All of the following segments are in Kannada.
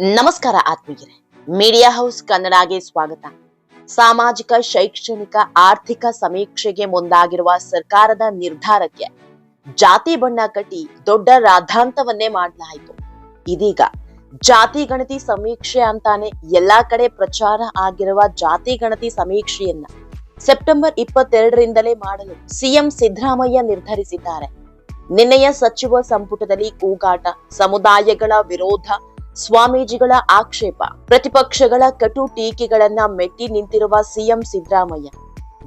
ನಮಸ್ಕಾರ ಆತ್ಮೀಯರೇ. ಮೀಡಿಯಾ ಹೌಸ್ ಕನ್ನಡಗೆ ಸ್ವಾಗತ. ಸಾಮಾಜಿಕ, ಶೈಕ್ಷಣಿಕ, ಆರ್ಥಿಕ ಸಮೀಕ್ಷೆಗೆ ಮುಂದಾಗಿರುವ ಸರ್ಕಾರದ ನಿರ್ಧಾರಕ್ಕೆ ಜಾತಿ ಬಣ್ಣ ಕಟ್ಟಿ ದೊಡ್ಡ ರಾಧಾಂತವನ್ನೇ ಮಾಡಲಾಯಿತು. ಇದೀಗ ಜಾತಿ ಗಣತಿ ಸಮೀಕ್ಷೆ ಅಂತಾನೆ ಎಲ್ಲಾ ಕಡೆ ಪ್ರಚಾರ ಆಗಿರುವ ಜಾತಿ ಗಣತಿ ಸಮೀಕ್ಷೆಯನ್ನ ಸೆಪ್ಟೆಂಬರ್ ಇಪ್ಪತ್ತೆರಡರಿಂದಲೇ ಮಾಡಲು ಸಿಎಂ ಸಿದ್ದರಾಮಯ್ಯ ನಿರ್ಧರಿಸಿದ್ದಾರೆ. ನಿನ್ನೆಯ ಸಚಿವ ಸಂಪುಟದಲ್ಲಿ ಕೂಗಾಟ, ಸಮುದಾಯಗಳ ವಿರೋಧ ಸ್ವಾಮೀಜಿಗಳ ಆಕ್ಷೇಪ, ಪ್ರತಿಪಕ್ಷಗಳ ಕಟು ಟೀಕೆಗಳನ್ನ ಮೆಟ್ಟಿ ನಿಂತಿರುವ ಸಿಎಂ ಸಿದ್ದರಾಮಯ್ಯ.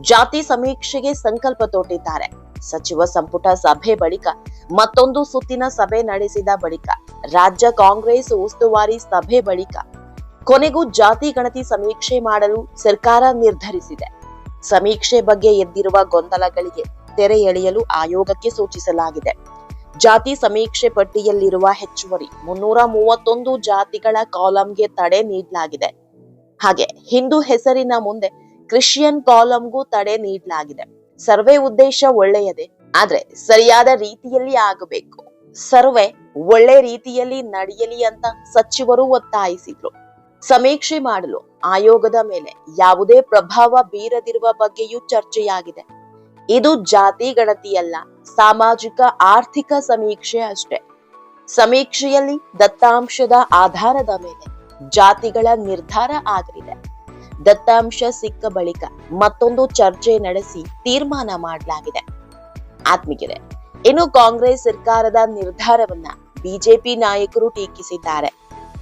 ಜಾತಿ ಸಮೀಕ್ಷೆಗೆ ಸಂಕಲ್ಪ ತೋಟಿದ್ದಾರೆ ಸಚಿವ ಸಂಪುಟ ಸಭೆ ಬಳಿಕ ಮತ್ತೊಂದು ಸುತ್ತಿನ ಸಭೆ ನಡೆಸಿದ ಬಳಿಕ ರಾಜ್ಯ ಕಾಂಗ್ರೆಸ್ ಉಸ್ತುವಾರಿ ಸಭೆ ಬಳಿಕ ಕೊನೆಗೂ ಜಾತಿ ಗಣತಿ ಸಮೀಕ್ಷೆ ಮಾಡಲು ಸರ್ಕಾರ ನಿರ್ಧರಿಸಿದೆ. ಸಮೀಕ್ಷೆ ಬಗ್ಗೆ ಎದ್ದಿರುವ ಗೊಂದಲಗಳಿಗೆ ತೆರೆ ಎಳೆಯಲು ಆಯೋಗಕ್ಕೆ ಸೂಚಿಸಲಾಗಿದೆ. ಜಾತಿ ಸಮೀಕ್ಷೆ ಪಟ್ಟಿಯಲ್ಲಿರುವ ಹೆಚ್ಚುವರಿ ಮುನ್ನೂರ ಮೂವತ್ತೊಂದು ಜಾತಿಗಳ ಕಾಲಂಗೆ ತಡೆ ನೀಡಲಾಗಿದೆ. ಹಾಗೆ ಹಿಂದೂ ಹೆಸರಿನ ಮುಂದೆ ಕ್ರಿಶ್ಚಿಯನ್ ಕಾಲಂಗೂ ತಡೆ ನೀಡಲಾಗಿದೆ. ಸರ್ವೆ ಉದ್ದೇಶ ಒಳ್ಳೆಯದೇ, ಆದ್ರೆ ಸರಿಯಾದ ರೀತಿಯಲ್ಲಿ ಆಗಬೇಕು. ಸರ್ವೆ ಒಳ್ಳೆ ರೀತಿಯಲ್ಲಿ ನಡೆಯಲಿ ಅಂತ ಸಚಿವರು ಒತ್ತಾಯಿಸಿದ್ರು. ಸಮೀಕ್ಷೆ ಮಾಡಲು ಆಯೋಗದ ಮೇಲೆ ಯಾವುದೇ ಪ್ರಭಾವ ಬೀರದಿರುವ ಬಗ್ಗೆಯೂ ಚರ್ಚೆಯಾಗಿದೆ. ಇದು ಜಾತಿ ಗಣತಿಯಲ್ಲ, ಸಾಮಾಜಿಕ ಆರ್ಥಿಕ ಸಮೀಕ್ಷೆ ಅಷ್ಟೇ. ಸಮೀಕ್ಷೆಯಲ್ಲಿ ದತ್ತಾಂಶದ ಆಧಾರದ ಮೇಲೆ ಜಾತಿಗಳ ನಿರ್ಧಾರ ಆಗಲಿದೆ. ದತ್ತಾಂಶ ಸಿಕ್ಕ ಬಳಿಕ ಮತ್ತೊಂದು ಚರ್ಚೆ ನಡೆಸಿ ತೀರ್ಮಾನ ಮಾಡಲಾಗಿದೆ. ಆತ್ಮೀಯರೇ, ಇನ್ನು ಕಾಂಗ್ರೆಸ್ ಸರ್ಕಾರದ ನಿರ್ಧಾರವನ್ನ ಬಿಜೆಪಿ ನಾಯಕರು ಟೀಕಿಸಿದ್ದಾರೆ.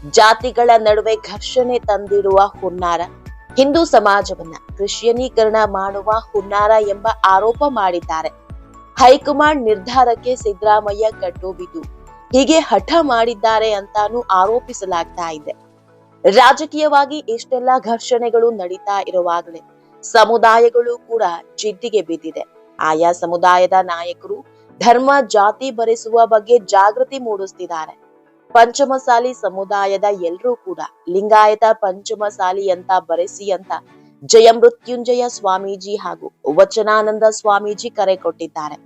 ಜಾತಿಗಳ ನಡುವೆ ಘರ್ಷಣೆ ತಂದಿರುವ ಹುನ್ನಾರ ಹಿಂದೂ ಸಮಾಜವನ್ನ ಕ್ರಿಶ್ಚಿಯನೀಕರಣ ಮಾಡುವ ಹುನ್ನಾರ ಎಂಬ ಆರೋಪ ಮಾಡಿದ್ದಾರೆ. ಹೈಕಮಾಂಡ್ ನಿರ್ಧಾರಕ್ಕೆ ಸಿದ್ದರಾಮಯ್ಯ ಕಟ್ಟು ಬಿದ್ದು ಹೀಗೆ ಹಠ ಮಾಡಿದ್ದಾರೆ ಅಂತಾನು ಆರೋಪಿಸಲಾಗ್ತಾ ಇದೆ. ರಾಜಕೀಯವಾಗಿ ಇಷ್ಟೆಲ್ಲ ಘರ್ಷಣೆಗಳು ನಡೀತಾ ಇರುವಾಗಲೇ ಸಮುದಾಯಗಳು ಕೂಡ ಜಿದ್ದಿಗೆ ಬಿದ್ದಿದೆ. ಆಯಾ ಸಮುದಾಯದ ನಾಯಕರು ಧರ್ಮ ಜಾತಿ ಬರೆಸುವ ಬಗ್ಗೆ ಜಾಗೃತಿ ಮೂಡಿಸ್ತಿದ್ದಾರೆ. ಪಂಚಮಸಾಲಿ ಸಮುದಾಯದ ಎಲ್ರೂ ಕೂಡ ಲಿಂಗಾಯತ ಪಂಚಮಸಾಲಿ ಅಂತ ಬರೆಸಿ ಅಂತ ಜಯಮೃತ್ಯುಂಜಯ ಸ್ವಾಮೀಜಿ ಹಾಗೂ ವಚನಾನಂದ ಸ್ವಾಮೀಜಿ ಕರೆ ಕೊಟ್ಟಿದ್ದಾರೆ.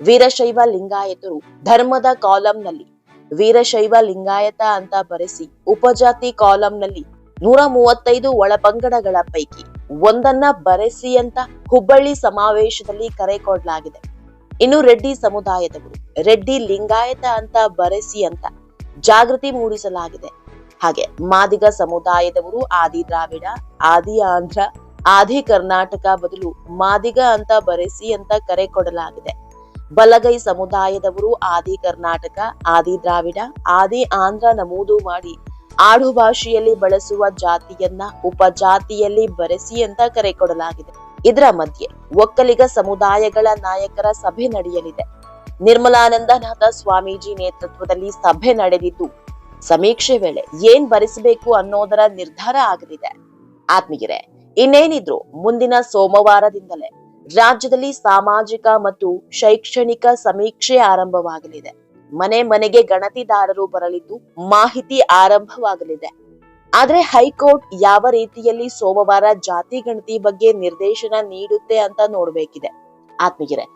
ವೀರಶೈವ ಲಿಂಗಾಯತರು ಧರ್ಮದ ಕಾಲಂನಲ್ಲಿ ವೀರಶೈವ ಲಿಂಗಾಯತ ಅಂತ ಬರೆಸಿ ಉಪಜಾತಿ ಕಾಲಂನಲ್ಲಿ ನೂರ ಮೂವತ್ತೈದು ಒಳಪಂಗಡಗಳ ಪೈಕಿ ಒಂದನ್ನ ಬರೆಸಿ ಅಂತ ಹುಬ್ಬಳ್ಳಿ ಸಮಾವೇಶದಲ್ಲಿ ಕರೆ ಕೊಡಲಾಗಿದೆ. ಇನ್ನು ರೆಡ್ಡಿ ಸಮುದಾಯದವರು ರೆಡ್ಡಿ ಲಿಂಗಾಯತ ಅಂತ ಬರೆಸಿ ಅಂತ ಜಾಗೃತಿ ಮೂಡಿಸಲಾಗಿದೆ. ಹಾಗೆ ಮಾದಿಗ ಸಮುದಾಯದವರು ಆದಿ ದ್ರಾವಿಡ, ಆದಿ ಆಂಧ್ರ, ಆದಿ ಕರ್ನಾಟಕ ಬದಲು ಮಾದಿಗ ಅಂತ ಬರೆಸಿ ಅಂತ ಕರೆ ಕೊಡಲಾಗಿದೆ. ಬಲಗೈ ಸಮುದಾಯದವರು ಆದಿ ಕರ್ನಾಟಕ, ಆದಿ ದ್ರಾವಿಡ, ಆದಿ ಆಂಧ್ರ ನಮೂದು ಮಾಡಿ ಆಡು ಭಾಷೆಯಲ್ಲಿ ಬಳಸುವ ಜಾತಿಯನ್ನ ಉಪಜಾತಿಯಲ್ಲಿ ಬರೆಸಿ ಅಂತ ಕರೆ ಕೊಡಲಾಗಿದೆ. ಇದರ ಮಧ್ಯೆ ಒಕ್ಕಲಿಗ ಸಮುದಾಯಗಳ ನಾಯಕರ ಸಭೆ ನಡೆಯಲಿದೆ. ನಿರ್ಮಲಾನಂದನಾಥ ಸ್ವಾಮೀಜಿ ನೇತೃತ್ವದಲ್ಲಿ ಸಭೆ ನಡೆದಿದ್ದು, ಸಮೀಕ್ಷೆ ವೇಳೆ ಏನ್ ಭರಿಸಬೇಕು ಅನ್ನೋದರ ನಿರ್ಧಾರ ಆಗಲಿದೆ. ಆತ್ಮೀಯರೇ, ಇನ್ನೇನಿದ್ರು ಮುಂದಿನ ಸೋಮವಾರದಿಂದಲೇ ರಾಜ್ಯದಲ್ಲಿ ಸಾಮಾಜಿಕ ಮತ್ತು ಶೈಕ್ಷಣಿಕ ಸಮೀಕ್ಷೆ ಆರಂಭವಾಗಲಿದೆ. ಮನೆ ಮನೆಗೆ ಗಣತಿದಾರರು ಬರಲಿದ್ದು ಮಾಹಿತಿ ಆರಂಭವಾಗಲಿದೆ. ಆದ್ರೆ ಹೈಕೋರ್ಟ್ ಯಾವ ರೀತಿಯಲ್ಲಿ ಸೋಮವಾರ ಜಾತಿ ಗಣತಿ ಬಗ್ಗೆ ನಿರ್ದೇಶನ ನೀಡುತ್ತೆ ಅಂತ ನೋಡ್ಬೇಕಿದೆ. ಆತ್ಮೀಯರೇ